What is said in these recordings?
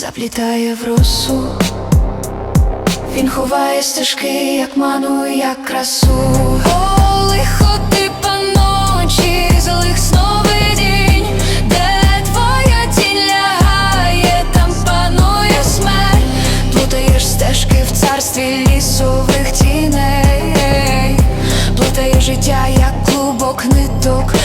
заплітає в росу. Він ховає стежки, як ману, як красу. О, лихо паночі, злих сновидінь, де твоя тінь там панує смерть, плутаєш стежки в царстві лісових тіней, плутаєш життя, як клубок ниток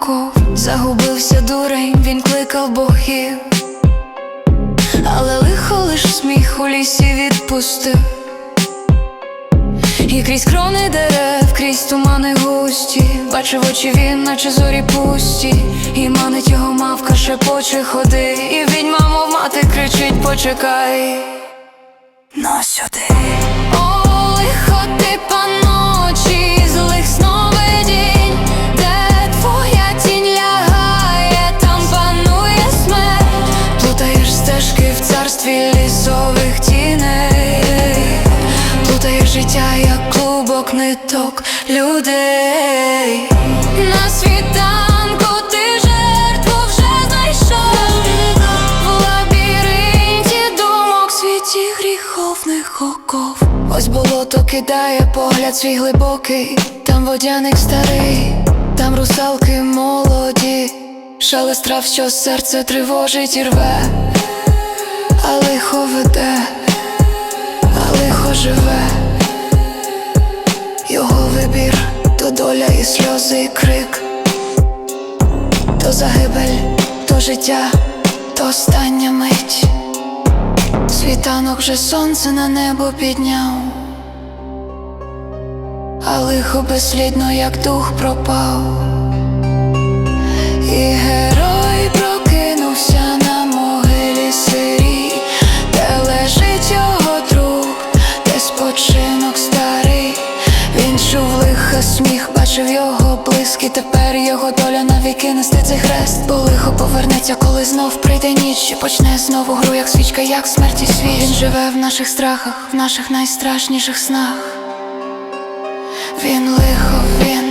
гріховних Загубився дурень, він кликав богів, але лихо лиш сміх у лісі відпустив. І крізь крони дерев, крізь тумани густі, бачив очі він, наче зорі пусті, і манить його мавка шепоче ходи, і відьма, мов мати кричить, почекай. Но сюди ниток людей. На світанку ти жертву вже знайшов. В лабіринті думок світі гріховних оков. Ось болото кидає погляд свій глибокий, там водяник старий, там русалки молоді, шелест трав, що серце тривожить і рве, а лихо веде, а лихо живе, сльози, і крик, то загибель, то життя, то остання мить. Світанок вже сонце на небо підняв, а лихо безслідно, як дух пропав, і герой його близькі. Тепер його доля навіки нести цей хрест. Бо лихо повернеться, коли знов прийде ніч і почне знову гру, як свічка, як смерті світ Він живе в наших страхах, в наших найстрашніших снах. Він лихо, він